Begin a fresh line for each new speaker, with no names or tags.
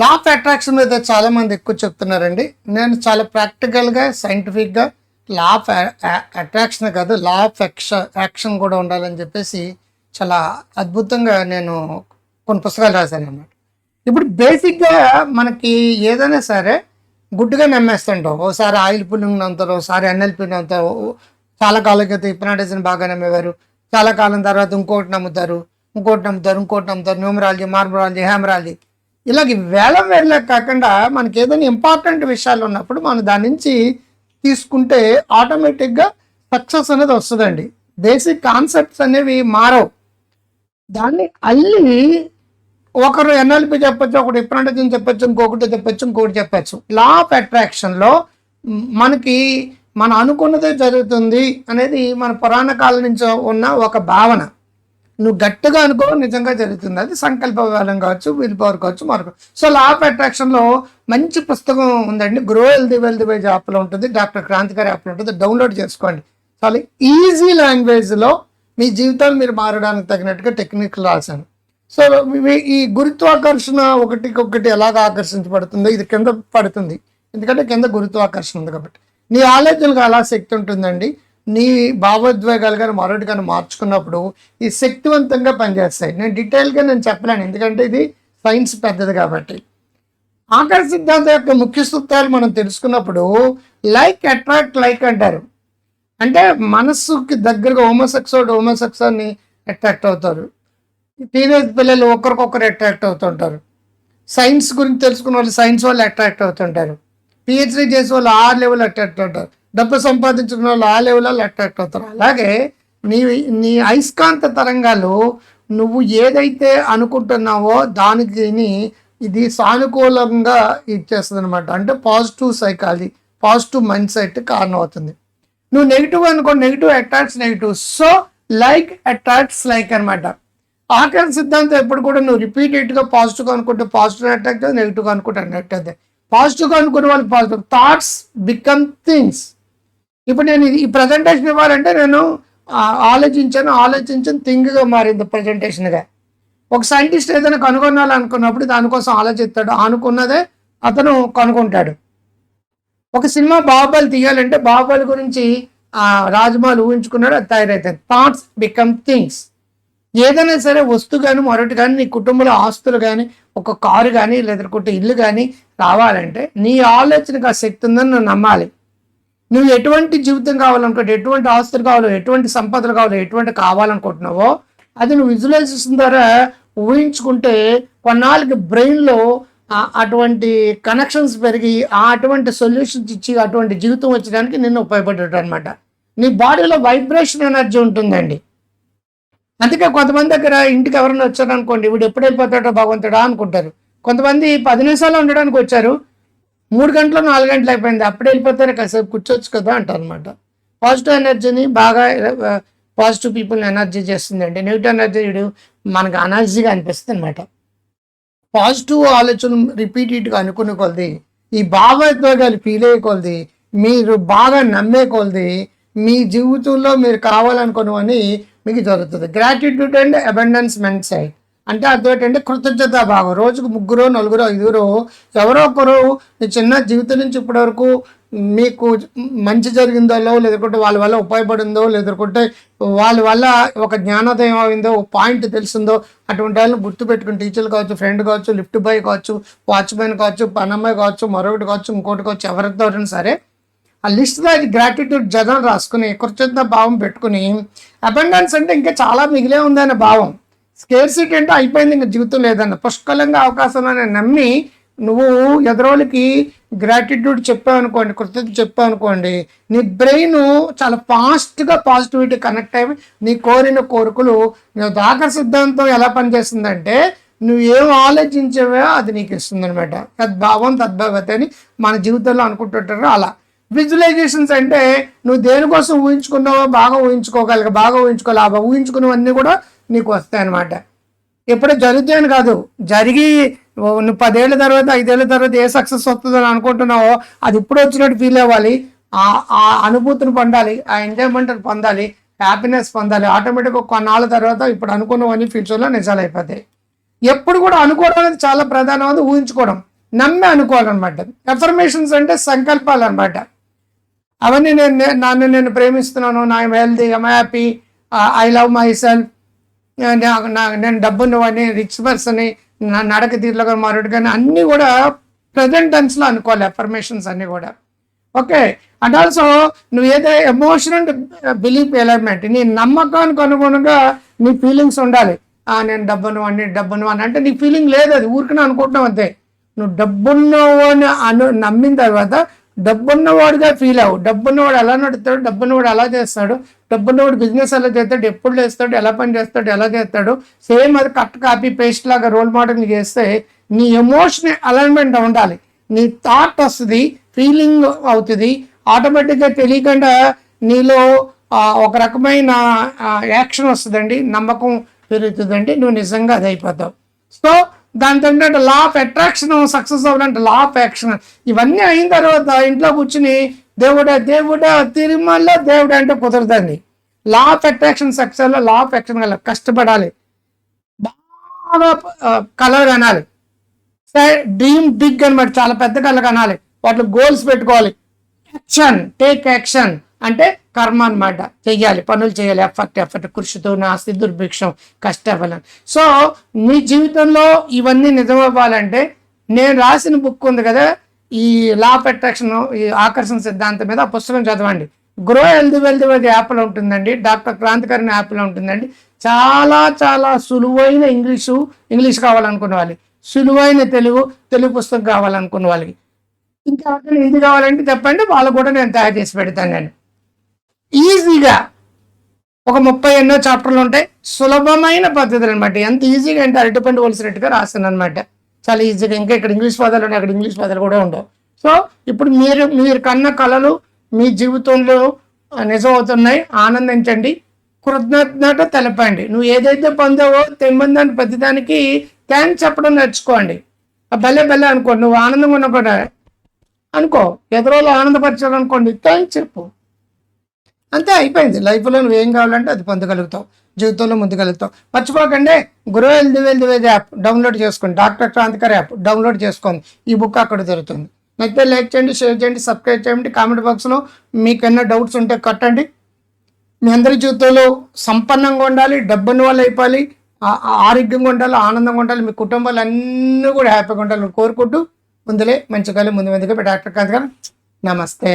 Law of attraction మీద చాలా మంది ఎక్కువ చెప్తున్నారండి. నేను చాలా ప్రాక్టికల్గా సైంటిఫిక్గా లా ఆఫ్ అట్రాక్షన్ కాదు లా ఆఫ్ యాక్షన్ యాక్షన్ కూడా ఉండాలని చెప్పేసి చాలా అద్భుతంగా నేను కొన్ని పుస్తకాలు రాశాను అన్నమాట ఇప్పుడు బేసిక్గా మనకి ఏదైనా సరే గుడ్డుగా నమ్మేస్తుంటాం ఒకసారి ఆయిల్ పుల్లింగ్ నమ్ముతారు ఒకసారి ఎన్ఎల్పి నమ్ముతారు చాలా కాలం క్రితం హిప్నాటిజం బాగా నమ్మేవారు చాలా కాలం తర్వాత ఇంకోటి నమ్ముతారు ఇంకోటి నమ్ముతారు ఇంకోటి నమ్ముతారు న్యూమరాలజీ మార్మరాలజీ హ్యామరాలజీ ఇలాగ వేలం వేల కాకుండా మనకి ఏదైనా ఇంపార్టెంట్ విషయాలు ఉన్నప్పుడు మనం దాని నుంచి తీసుకుంటే ఆటోమేటిక్గా సక్సెస్ అనేది వస్తుందండి. బేసిక్ కాన్సెప్ట్స్ అనేవి మారవు. దాన్ని అల్లి ఒకరు ఎన్ఎల్పి చెప్పొచ్చు ఒకటి హిప్నాటిజం చెప్పచ్చు ఇంకొకటి చెప్పచ్చు ఇంకొకటి చెప్పచ్చు. లా ఆఫ్ అట్రాక్షన్లో మనకి మనం అనుకున్నదే జరుగుతుంది అనేది మన పురాణ కాలం నుంచి ఉన్న ఒక భావన. నువ్వు గట్టిగా అనుకో నిజంగా జరుగుతుంది. అది సంకల్ప బలం కావచ్చు విల్ పవర్ కావచ్చు మరొక సో లా ఆఫ్ అట్రాక్షన్లో మంచి పుస్తకం ఉందండి. గ్రో హెల్దీ వెల్దీ వైజ్ యాప్లో ఉంటుంది. డాక్టర్ క్రాంతికారి యాప్లో ఉంటుంది. డౌన్లోడ్ చేసుకోండి. చాలా. ఈజీ లాంగ్వేజ్లో మీ జీవితాన్ని మీరు మారడానికి తగినట్టుగా టెక్నిక్ రాశాను. సో ఈ గురుత్వాకర్షణ ఒకటికొకటి ఎలాగ ఆకర్షించబడుతుందో ఇది కింద పడుతుంది. ఎందుకంటే కింద గురుత్వాకర్షణ ఉంది కాబట్టి. నీ ఆలోచనకు అలా శక్తి ఉంటుందండి. నీ భావోద్వేగాలు కానీ మరొకటి కానీ మార్చుకున్నప్పుడు ఈ శక్తివంతంగా పనిచేస్తాయి. నేను డీటెయిల్గా నేను చెప్పలేను ఎందుకంటే ఇది సైన్స్ పెద్దది కాబట్టి. ఆకర్ సిద్ధాంతం యొక్క ముఖ్య సూత్రాలు మనం తెలుసుకున్నప్పుడు లైక్ అట్రాక్ట్ లైక్ అంటారు. అంటే మనస్సుకి దగ్గరగా హోమోసెక్సోడ్ హోమోసెక్సాన్ని అట్రాక్ట్ అవుతారు. టీనేజ్ పిల్లలు ఒకరికొకరు అట్రాక్ట్ అవుతుంటారు. సైన్స్ గురించి తెలుసుకున్న వాళ్ళు సైన్స్ వాళ్ళు అట్రాక్ట్ అవుతుంటారు. పిహెచ్డీ చేసే వాళ్ళు ఆ లెవెల్ అట్రాక్ట్ అవుతారు. డబ్బు సంపాదించుకున్న వాళ్ళు ఆ లెవెల్లో అట్రాక్ట్ అవుతారు. అలాగే నీ నీ అయస్కాంత తరంగాలు నువ్వు ఏదైతే అనుకుంటున్నావో దానికి ఇది సానుకూలంగా ఇచ్చేస్తుంది అనమాట అంటే positive psychology positive mind set కారణం అవుతుంది నువ్వు నెగిటివ్ అనుకో negative attracts negative. So like attracts like అనమాట ఆకర్షణ సిద్ధాంతం ఎప్పుడు కూడా నువ్వు రిపీటెడ్గా పాజిటివ్గా అనుకుంటే పాజిటివ్ అట్రాక్ట్ నెగిటివ్గా అనుకుంటే నెగిటివ్ అవుతుంది. పాజిటివ్గా అనుకునే వాళ్ళు పాజిటివ్. Thoughts become things. ఇప్పుడు నేను ఇది- ఈ ప్రజెంటేషన్ ఇవ్వాలంటే నేను ఆలోచించాను ఆలోచించను థింగ్గా మారింది ప్రజెంటేషన్గా ఒక సైంటిస్ట్ ఏదైనా కనుగొనాలనుకున్నప్పుడు దానికోసం ఆలోచిస్తాడు. అనుకున్నదే అతను కనుక్కుంటాడు ఒక సినిమా బాహుబలి తీయాలంటే బాహుబలి గురించి రాజమాలు ఊహించుకున్నాడు అది తయారవుతుంది థాట్స్ బికమ్ థింగ్స్ ఏదైనా సరే వస్తువు కానీ మరొకటి కానీ నీ కుటుంబంలో ఆస్తులు కానీ ఒక కారు కానీ లేదంటే ఇల్లు కానీ రావాలంటే నీ ఆలోచనకు ఆ శక్తి ఉందని నువ్వు నమ్మాలి. నువ్వు ఎటువంటి జీవితం కావాలనుకుంటే ఎటువంటి ఆస్తులు కావాలో ఎటువంటి సంపదలు కావాలో ఎటువంటి కావాలనుకుంటున్నావో అది నువ్వు విజువలైజేషన్ ద్వారా ఊహించుకుంటే కొన్నాళ్ళకి బ్రెయిన్లో అటువంటి కనెక్షన్స్ పెరిగి ఆ అటువంటి సొల్యూషన్స్ ఇచ్చి అటువంటి జీవితం వచ్చడానికి నిన్ను ఉపయోగపడేట అనమాట నీ బాడీలో వైబ్రేషన్ ఎనర్జీ ఉంటుందండి. అందుకే కొంతమంది దగ్గర ఇంటికి ఎవరైనా వచ్చారనుకోండి వీడు ఎప్పుడైపోతాడో భగవంతుడా అనుకుంటారు. కొంతమంది పది నిమిషాలు ఉండడానికి వచ్చారు మూడు గంటలు నాలుగు గంటలు అయిపోయింది. అప్పుడే వెళ్ళిపోతారు కాసేపు కూర్చోవచ్చు కదా అంటారు అనమాట పాజిటివ్ ఎనర్జీని బాగా పాజిటివ్ పీపుల్ని ఎనర్జీ చేస్తుందండి నెగిటివ్ ఎనర్జీ వీడు మనకు ఎనర్జీగా అనిపిస్తుంది అనమాట పాజిటివ్ ఆలోచన రిపీటెడ్గా అనుకునే కొలది ఈ భావోద్వేగాలు ఫీల్ అయ్యే కొలది మీరు బాగా నమ్మే కొలది మీ జీవితంలో మీరు కావాలనుకున్నవని మీకు జరుగుతుంది. Gratitude and abundance meant side అంటే అదేంటంటే కృతజ్ఞత భావం. రోజుకు ముగ్గురు నలుగురు ఐదుగురు ఎవరో ఒకరు మీ చిన్న జీవితం నుంచి ఇప్పటివరకు మీకు మంచి జరిగిందో లేదంటే వాళ్ళ వల్ల ఉపయోగపడిందో లేదంటే వాళ్ళ వల్ల ఒక జ్ఞానోదయం అయిందో ఒక పాయింట్ తెలిసిందో అటువంటి వాళ్ళని గుర్తుపెట్టుకుని టీచర్లు కావచ్చు ఫ్రెండ్ కావచ్చు లిఫ్ట్ బాయ్ కావచ్చు వాచ్మెన్ కావచ్చు పనమ్మాయి కావచ్చు మరొకటి కావచ్చు ఇంకోటి కావచ్చు ఎవరితో సరే ఆ లిస్ట్లో అది గ్రాటిట్యూడ్ జగన్ రాసుకుని కృతజ్ఞత భావం పెట్టుకుని అబండెన్స్ అంటే ఇంకా చాలా మిగిలే ఉందనే భావం. స్కేర్సిటీ అంటే అయిపోయింది ఇంకా జీవితం లేదన్న. పుష్కలంగా అవకాశాలని నమ్మి నువ్వు ఎదరోళ్ళకి గ్రాటిట్యూడ్ చెప్పావు అనుకోండి కృతజ్ఞత చెప్పావు అనుకోండి నీ బ్రెయిన్ చాలా ఫాస్ట్గా పాజిటివిటీ కనెక్ట్ అయ్యి నీ కోరిన కోరికలు నువ్వు దాకర సిద్ధాంతం ఎలా పనిచేస్తుందంటే నువ్వు ఏం ఆలోచించావో అది నీకు ఇస్తుంది అనమాట తద్భావం తద్భావతి అని మన జీవితంలో అనుకుంటుంటారు అలా. విజువలైజేషన్స్ అంటే నువ్వు దేనికోసం ఊహించుకున్నావో బాగా ఊహించుకోగలిగా బాగా ఊహించుకోవాలి ఆ ఊహించుకున్నవన్నీ కూడా నీకు వస్తాయి అనమాట ఎప్పుడో జరుగుతాయని కాదు. జరిగి నువ్వు పదేళ్ళ తర్వాత ఐదేళ్ళ తర్వాత ఏ సక్సెస్ వస్తుందని అనుకుంటున్నావో అది ఇప్పుడు వచ్చినట్టు ఫీల్ అవ్వాలి. ఆ ఆ అనుభూతిని పొందాలి ఆ ఎంజాయ్మెంట్ పొందాలి హ్యాపీనెస్ పొందాలి. ఆటోమేటిక్గా కొన్నాళ్ళ తర్వాత ఇప్పుడు అనుకున్నవన్నీ ఫ్యూచర్లో నిజాలు అయిపోతాయి. ఎప్పుడు కూడా అనుకోవడం అనేది చాలా ప్రధానమైనది ఊహించుకోవడం. నమ్మి అనుకోవాలన్నమాట. ఎఫర్మేషన్స్ అంటే సంకల్పాలు అనమాట అవన్నీ నేను నన్ను నేను ప్రేమిస్తున్నాను నా healthy I'm happy I love myself నేను డబ్బున్నవాడిని రిచ్ పర్సన్ నా నడక తీరులో మరొకటి కానీ అన్నీ కూడా ప్రజెంట్ టెన్స్లో అనుకోవాలి అఫర్మేషన్స్ అన్నీ కూడా. ఓకే అండ్ ఆల్సో నువ్వు ఏదో ఎమోషనల్ బిలీఫ్ ఎలిమెంట్ నీ నమ్మకానికి అనుగుణంగా నీ ఫీలింగ్స్ ఉండాలి. నేను డబ్బును వాడిని డబ్బును వాడిని అంటే నీ ఫీలింగ్ లేదు అది ఊరికనే అనుకుంటున్నావు అంతే. నువ్వు డబ్బున్నవాడిని అను నమ్మిన తర్వాత డబ్బున్నవాడుగా ఫీల్ అవ్వు. డబ్బున్నవాడు ఎలా నడుతాడు డబ్బున్నవాడు ఎలా చేస్తాడు? డబ్బున్నవాడు బిజినెస్ ఎలా చేస్తాడు? ఎప్పుడు చేస్తాడు? ఎలా పని చేస్తాడు? ఎలా చేస్తాడు? సేమ్ అది కట్ కాపీ పేస్ట్ లాగా రోల్ మోడల్ చేస్తే నీ ఎమోషన్ అలైన్మెంట్ ఉండాలి. నీ థాట్ వస్తుంది ఫీలింగ్ అవుతుంది. ఆటోమేటిక్గా తెలియకుండా నీలో ఒక రకమైన యాక్షన్ వస్తుందండి నమ్మకం పెరుగుతుందండి. నువ్వు నిజంగా అది అయిపోతావు. సో దాని ఏంటంటే లా ఆఫ్ అట్రాక్షన్ సక్సెస్ అవ్వాలంటే లా ఆఫ్ యాక్షన్ ఇవన్నీ అయిన తర్వాత ఇంట్లో కూర్చుని దేవుడా దేవుడా తిరుమల దేవుడా అంటే కుదరదండి. Law of attraction success law of action కల కష్టపడాలి. బాగా కలర్ అనాలి. డ్రీమ్ బిగ్ అనమాట చాలా పెద్ద కళ కనాలి వాటిలో గోల్స్ పెట్టుకోవాలి. యాక్షన్ టేక్ యాక్షన్ అంటే కర్మ అన్నమాట. చెయ్యాలి పనులు చేయాలి ఎఫర్ట్ ఎఫర్ట్ కృషితో నాస్తి దుర్భిక్షం కష్టఫలం. సో మీ జీవితంలో ఇవన్నీ నిజమవ్వాలంటే నేను రాసిన బుక్ ఉంది కదా ఈ లా ఆఫ్ అట్రాక్షన్ ఈ ఆకర్షణ సిద్ధాంతం మీద ఆ పుస్తకం చదవండి. గ్రో ఎల్ది వెల్త్ అది యాప్లో ఉంటుందండి. డాక్టర్ క్రాంతికరణ యాప్లో ఉంటుందండి. చాలా చాలా సులువైన ఇంగ్లీషు ఇంగ్లీష్ కావాలనుకున్న వాళ్ళకి సులువైన తెలుగు తెలుగు పుస్తకం కావాలనుకున్న వాళ్ళకి. ఇంకా ఎవరికైనా ఇది కావాలంటే చెప్పండి వాళ్ళు కూడా నేను తయారు చేసి పెడతాను నేను. ఈజీగా ఒక ముప్పై ఎన్నో చాప్టర్లు ఉంటాయి. సులభమైన పద్ధతులు అనమాట ఎంత ఈజీగా అంటే అరటిపండు ఒలిసినట్టుగా రాస్తాను అనమాట చాలా ఈజీగా. ఇంకా ఇక్కడ ఇంగ్లీష్ పదాలు ఉన్నాయి. అక్కడ ఇంగ్లీష్ పదాలు కూడా ఉండవు. సో ఇప్పుడు మీరు మీరు కన్న కళలు మీ జీవితంలో నిజమవుతున్నాయి. ఆనందించండి. కృతజ్ఞత తెలపండి. నువ్వు ఏదైతే పొందావో తెమ్మందాన్ని ప్రతిదానికి థ్యాంక్స్ చెప్పడం నేర్చుకోండి. ఆ భలే భలే అనుకోండి నువ్వు ఆనందంగా ఉన్నప్పుడు అనుకో. ఎదురోలు ఆనందపరచాలనుకోండి థ్యాంక్స్ చెప్పు. అంతే అయిపోయింది. లైఫ్లో నువ్వు ఏం కావాలంటే అది పొందగలుగుతావు. జీవితంలో ముందుకెళ్తావు. మర్చిపోకండి Guru healthy wealthy app download చేసుకోండి. డాక్టర్ క్రాంతికర్ యాప్ డౌన్లోడ్ చేసుకోండి. ఈ బుక్ అక్కడ దొరుకుతుంది. నచ్చితే లైక్ చేయండి షేర్ చేయండి సబ్స్క్రైబ్ చేయండి. కామెంట్ బాక్స్లో మీకు ఎన్నో డౌట్స్ ఉంటే కట్టండి. మీ అందరి జీవితంలో సంపన్నంగా ఉండాలి డబ్బున్న వాళ్ళు అయిపోవాలి ఆ- ఆరోగ్యంగా ఉండాలి ఆనందంగా ఉండాలి. మీ కుటుంబాలు అన్నీ కూడా హ్యాపీగా ఉండాలని కోరుకుంటూ ముందులే మంచి కాలం ముందు ముందుగా డాక్టర్ క్రాంతికర్ నమస్తే.